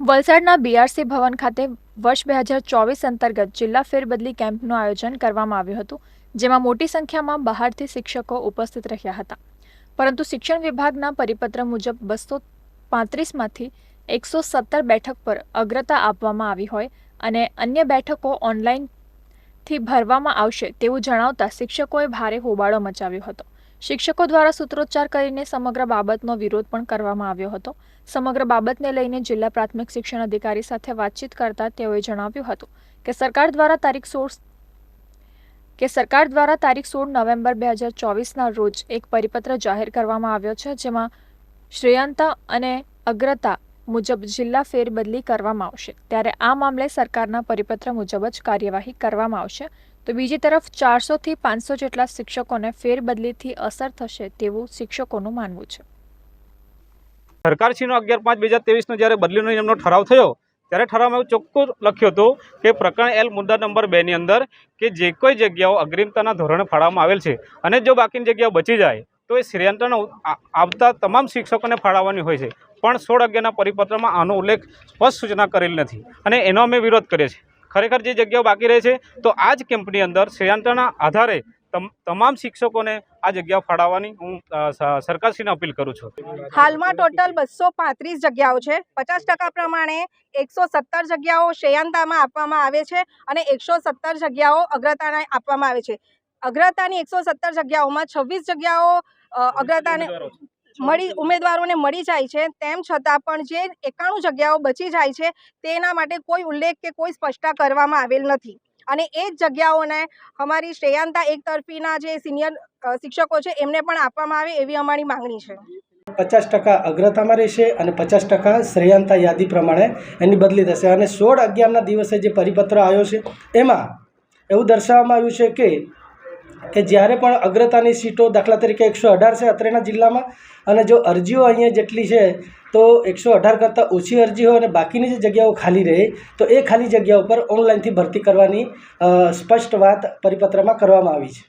વલસાડના બીઆરસી ભવન ખાતે વર્ષ બે હજાર ચોવીસ અંતર્ગત જિલ્લા ફેરબદલી કેમ્પનું આયોજન કરવામાં આવ્યું હતું, જેમાં મોટી સંખ્યામાં બહારથી શિક્ષકો ઉપસ્થિત રહ્યા હતા. પરંતુ શિક્ષણ વિભાગના પરિપત્ર મુજબ બસો પાંત્રીસમાંથી એકસો સત્તર બેઠક પર અગ્રતા આપવામાં આવી હોય અને અન્ય બેઠકો ઓનલાઈનથી ભરવામાં આવશે તેવું જણાવતા શિક્ષકોએ ભારે હોબાળો મચાવ્યો હતો. શિક્ષકો દ્વારા સૂત્રોચ્ચાર કરીને સમગ્ર બાબતનો વિરોધ પણ કરવામાં આવ્યો હતો. સમગ્ર બાબતને લઈને જિલ્લા પ્રાથમિક શિક્ષણ અધિકારી સાથે વાતચીત કરતા તેઓએ જણાવ્યું હતું કે સરકાર દ્વારા તારીખ સોળ કે સરકાર દ્વારા તારીખ સોળ નવેમ્બર બે હજાર ચોવીસના રોજ એક પરિપત્ર જાહેર કરવામાં આવ્યો છે જેમાં શ્રેયાંતા અને અગ્રતા મુજબ જિલ્લા ફેરબદલી કરવામાં આવશે. ત્યારે આ મામલે સરકારના પરિપત્ર મુજબ જ કાર્યવાહી કરવામાં આવશે. તો બીજી તરફ ચારસોથી પાંચસો જેટલા શિક્ષકોને ફેરબદલીથી અસર થશે તેવું શિક્ષકોનું માનવું છે. સરકારશ્રીનો અગિયાર પાંચ બે હજાર ત્રેવીસનો જ્યારે બદલીનો નિયમનો ઠરાવ થયો, ત્યારે ઠરાવમાં એવું ચોખ્ખું લખ્યું હતું કે પ્રકરણ એલ મુદ્દા નંબર બેની અંદર કે જે કોઈ જગ્યાઓ અગ્રિમતાના ધોરણે ફાળવવામાં આવેલ છે અને જો બાકીની જગ્યાઓ બચી જાય તો એ શ્રેયાંતનો આવતા તમામ શિક્ષકોને ફાળવવાની હોય છે. પણ સોળ અગિયારના પરિપત્રમાં આનો ઉલ્લેખ સ્પષ્ટ સૂચના કરેલ નથી અને એનો અમે વિરોધ કરીએ છીએ. ખરેખર જે જગ્યાઓ બાકી રહે છે, તો આ જ કેમ્પની અંદર શ્રેયાંતના આધારે તમ- તમામ શિક્ષકોને આ જગ્યાઓ ફાળવવાની હું સરકારશ્રીને અપીલ કરું છું. હાલમાં ટોટલ બસો પાંત્રીસ જગ્યાઓ છે. પચાસ ટકા પ્રમાણે એકસો સત્તર જગ્યાઓ શ્રેયાંતામાં આપવામાં આવે છે અને એકસો સત્તર જગ્યાઓ અગ્રતાને આપવામાં આવે છે. અગ્રતાની એકસો સત્તર જગ્યાઓમાં છવ્વીસ જગ્યાઓ અગ્રતાને મળી ઉમેદવારોને મળી જાય છે તેમ છતાં પણ જે એકાણું જગ્યાઓ બચી જાય છે તેના માટે કોઈ ઉલ્લેખ કે કોઈ સ્પષ્ટતા કરવામાં આવેલ નથી. અને એ જ જગ્યાઓને અમારી શ્રેયાંતા એક તરફીના જે સિનિયર શિક્ષકો છે એમને પણ આપવામાં આવે એવી અમારી માંગણી છે. પચાસ ટકા અગ્રતામાં રહેશે અને પચાસ ટકા શ્રેયાંતા યાદી પ્રમાણે એની બદલી થશે. અને સોળ અગિયારના દિવસે જે પરિપત્ર આવ્યો છે એમાં એવું દર્શાવવામાં આવ્યું છે કે કે જ્યારે પણ અગ્રતાની સીટો દાખલા તરીકે એકસો અઢાર છે અત્રેના જિલ્લામાં, અને જો અરજીઓ અહીંયા જેટલી છે, તો એકસો અઢાર કરતાં ઓછી અરજી હોય અને બાકીની જે જગ્યાઓ ખાલી રહે, તો એ ખાલી જગ્યાઓ પર ઓનલાઈનથી ભરતી કરવાની સ્પષ્ટ વાત પરિપત્રમાં કરવામાં આવી છે.